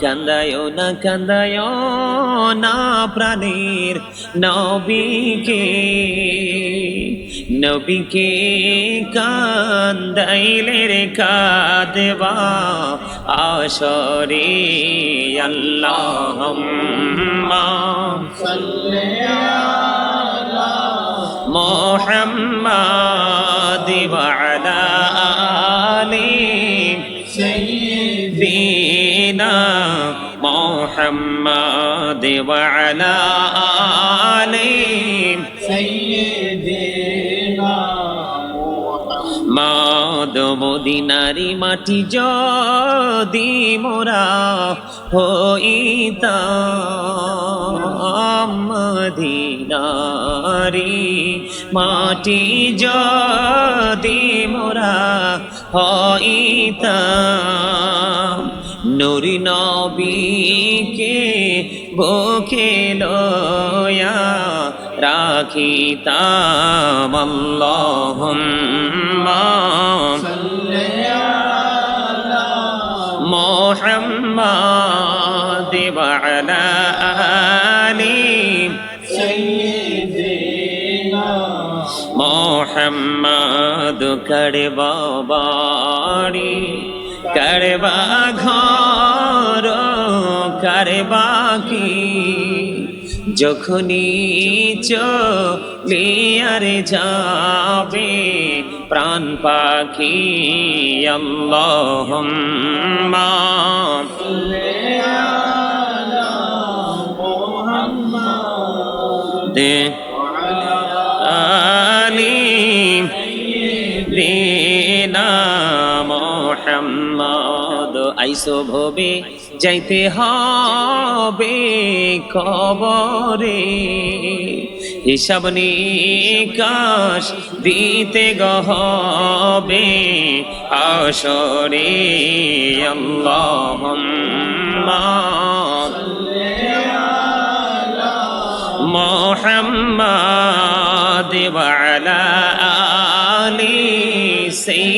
কান্দায়ও না কান্দায়ও না প্রাণীর নবীকে। নবীকে কান্দাইলে রে কাঁদবা আসরে আল্লাহ মোহাম্মদ আলা আলী। সৈয়দিন محمد وعلى آله سيدنا মাদ মদিনারি মাটি যদি মোরা হইতাম মদিনারি মাটি যদি মোরা হইতাম নুরি নবীকে বুকে লয়া রাখিতাম আল্লাহুম্মা। মোহাম্মদ ওয়ালা আলি সাইয়্যিদিনা। মোহাম্মদ করবা বাড়ি করবা আর বাকি যখনই চলে আর যাবে প্রাণ পাখি আল্লাহ দে আইসো ভবে যাইতে হবে কবরে। এসব নিকাশ দিতে গহবে আসরে আল্লাহুম্মা। মোহাম্মদ ওয়া আলি সেই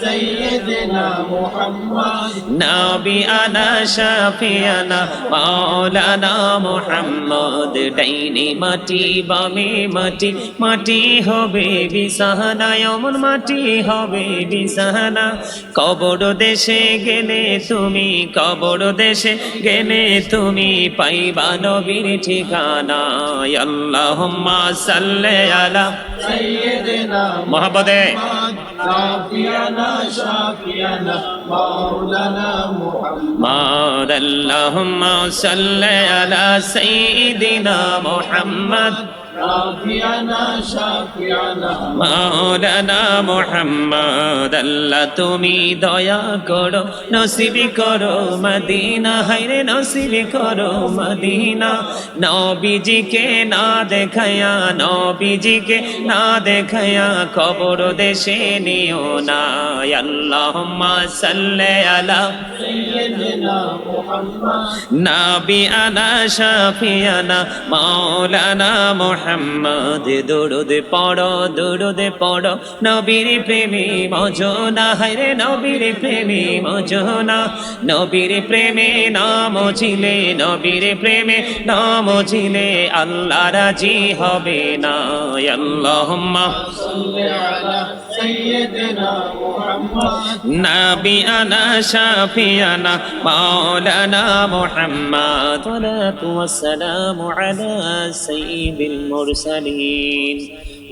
سيدنا محمد نبينا شافينا مولانا محمد ডাইনে মাটি বামে মাটি মাটি হবে বিছানা এমন মাটি হবে বিছানা কবর দেশে গেলে তুমি কবর দেশে গেলে তুমি পাইবা নবীর ঠিকানা আল্লাহুম্মা সাল্লি আলা سيدنا মহাপদে محمد شافينا شافينا مولانا محمد محمد اللهم صل على سيدنا محمد মৌলানা মোহাম্মদ আল্লাহ তুমি দয়া করো নসিবি করো মদিনা হাইরে নসিবি করো মদিনা। নবীজিকে না দেখায়া নবীজিকে না দেখায়া খবর দেশে নিও না। আল্লাহ সাল্লে আলা নবী আনা শাফিয়ানা মৌলানা মোহাম্মদ মোহাম্মদ দৌড়দে পড়ো দৌড়দে পড়ো। নবীর প্রেমী মজনা হরে নবীর প্রেমী মজনা। নবীর প্রেমে নাম ঝিলে নবীর প্রেমে নাম ঝিলে আল্লাহ রাজি হবে না আল্লাহ سيدنا محمد. نبينا شافينا مولانا محمد. صلاة والسلام على سيد المرسلين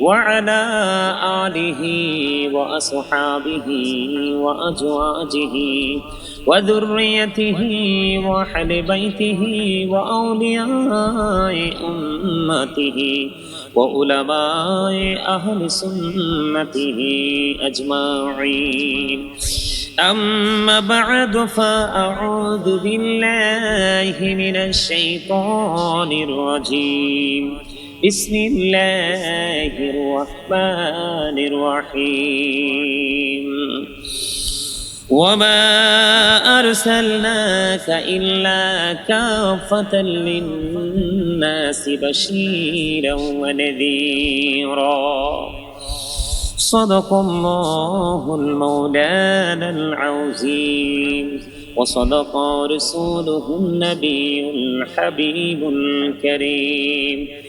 وعلى آله وأصحابه وأزواجه وذريته وأهل بيته وأولياء أمته. وعلماء أهل سنته أجمعين أما بعد فأعوذ بالله من الشيطان الرجيم بسم الله الرحمن الرحيم وما أرسلناك إلا كافة للناس بشيرا ونذيرا. صدق الله المولانا العظيم. وصدق رسوله النبي الحبيب الكريم.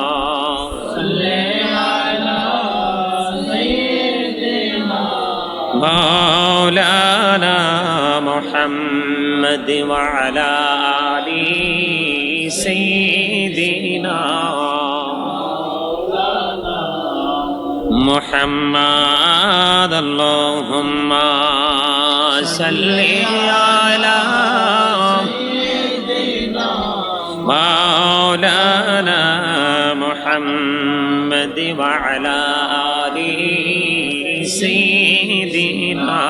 مولانا محمد وعلى آل سيدنا محمد. اللهم صل على مولانا محمد وعلى آل سيدنا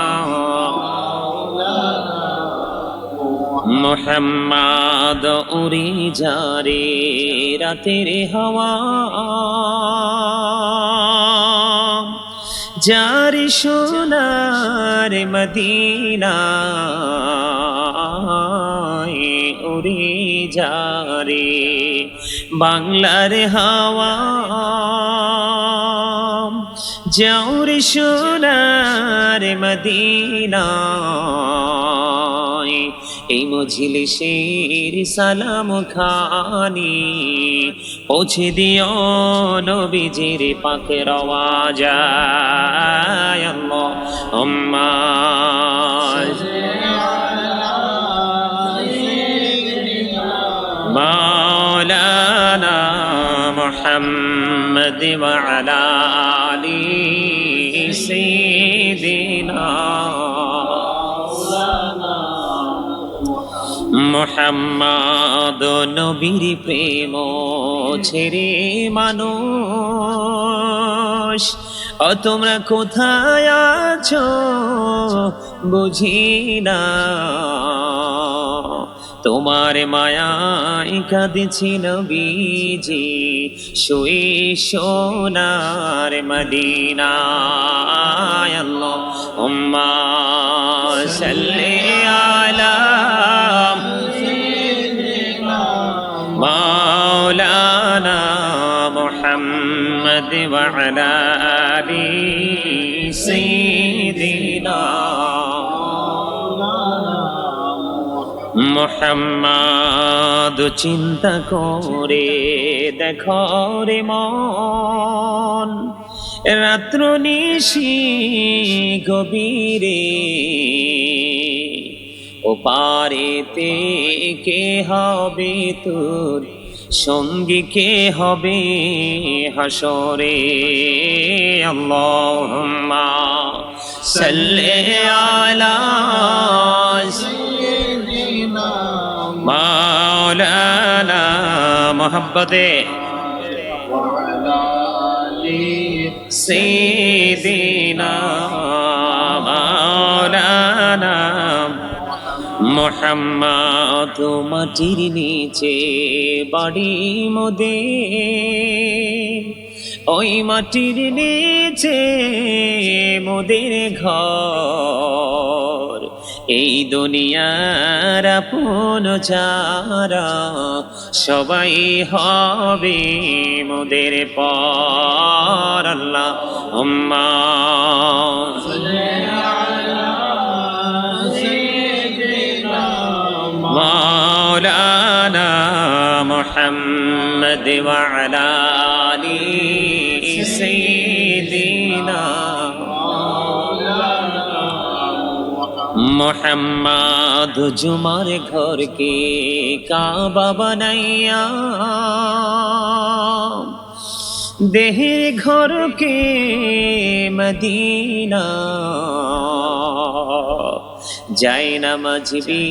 মোহাম্মদ উড়ি যারে রাতের হাওয়া যারি সোনার মদিনা উড়ি যারে বাংলার হাওয়া যাওরে সোনার মদিনা এই মজলিসের সালাম খানি পৌঁছে দিও নবীজির পাকে রওয়াজায় আল্লাহুম্মা مولانا محمد وعلى মোহাম্মদ নবীর প্রেম ছেড়ে মানুষ। ও তোমরা কোথায় আছো? বুঝি না। তোমার মায়ায় কাঁদছি নবীজি শুই সোনার মদিনায়। উম্মা সাল্লি وعلى آل سيدنا মোহাম্মদ চিন্তা করে দেখো রে মন রাত্র নিশি গভীরে ও পারেতে কে হবে তোর সঙ্গী কে হবে হাসরে? আল্লাহুম্মা সাল্লি আলা সাইয়্যিদিনা মাওলানা মুহাম্মাদে ওয়া আলা আলি সাইয়্যিদিনা মোহাম্মদ, মাটির নিচে বাড়ি মোদে। ওই মাটির নিচে মোদের ঘর। এই দুনিয়ার আপন যারা, সবাই হবে মোদের পর। আল্লাহ محمد وعلى آل سيدنا মোহাম্মদ জুমার ঘরকে কাবা বানাইয়া দেহের ঘরকে মদিনা যাই না মাঝবি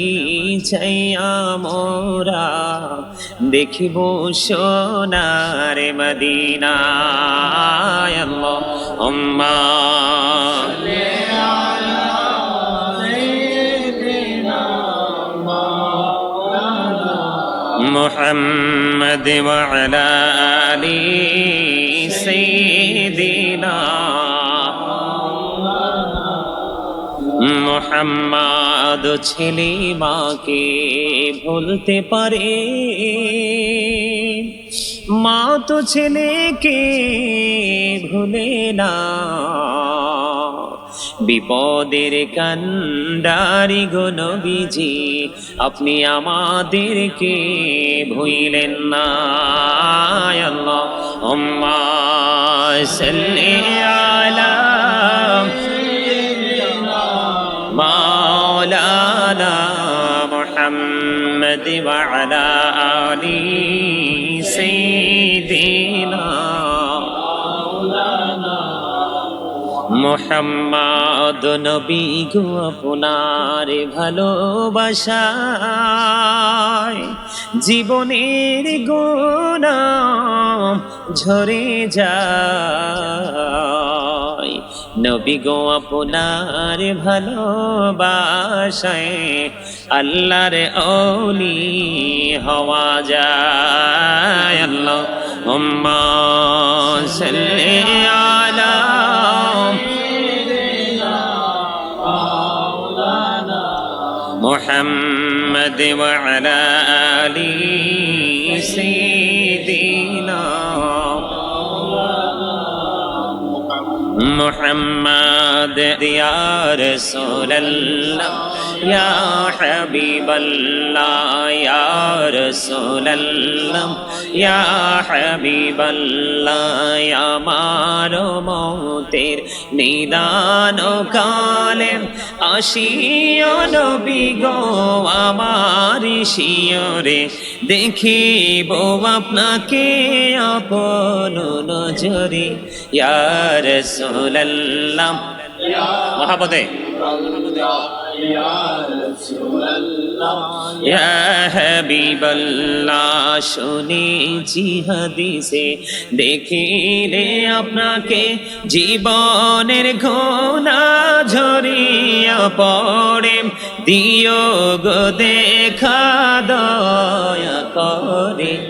যাইয়া মোরা দেখিব সোনার মদিনা আল্লাহ আম্মা محمد وعلى آل سيدنا মোহাম্মদ ছেলে মাকে ভুলতে পারে। মা তো ছেলেকে ভুলে না। বিপদের কান্ডারি গনবিজি আপনি আমাদেরকে ভুইলেন না। আল্লাহ আম্মা সাল্লি আলা مولانا محمد وعلى آل سيدنا মোহাম্মদ নবী গো আপনার ভালোবাসায় জীবনের গোনা ঝরে যায় নবী গো আপনার ভালোবাসায় আল্লাহর অলি হওয়া যায় আল্লাহ উম্মা সাল্লি আলা محمد وعلى محمد يا رسول الله يا حبيب الله يا رسول الله يا حبيب الله يا مارو موتير نيدان كالم আসিও নবী গো আমার শিয়রে দেখিব আপনাকে আপন নজরে। ইয়ার সোলাল্লাম মহাপদে। শুনেছি হাদিসে। দেখিলে আপনাকে জীবনের ঘোনা ঝরিয়া পড়ে। দিও গো দেখা দয়া করে।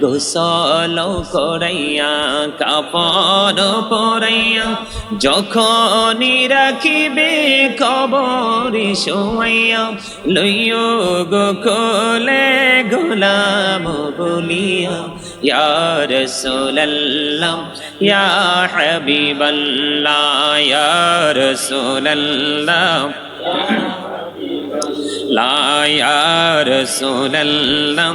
গোসল করাইয়া, কাপড় পরাইয়া যখন রাখিবে কবর সোয়াইয়া লইয় গোকলে গোলাম বলিয়া ইয়ার সোলাল্লাম ইয়া হবিবল্লাহ ইয়ার সোলাল্লাম লা সোলাল্লাম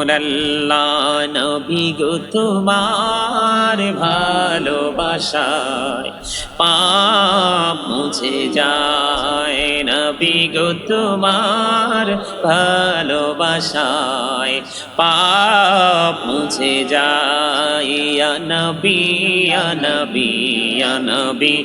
আল্লাহ নবী তোমার ভালোবাসায় পাপ মুছে যায়। নবী গো, তোমার ভালোবাসায় পাপ মুছে যায়। নবী নবী নবী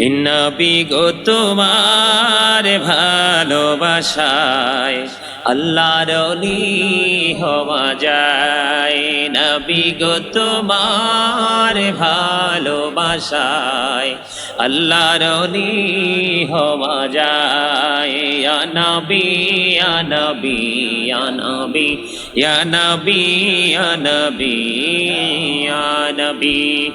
নবী গো তোমার ভালোবাসায়, আল্লাহর হওয়া যায়। নবী গো তোমার ভালোবাসায়, আল্লাহর হওয়া যায়। নবী নবী নবী নবী নবী নবী।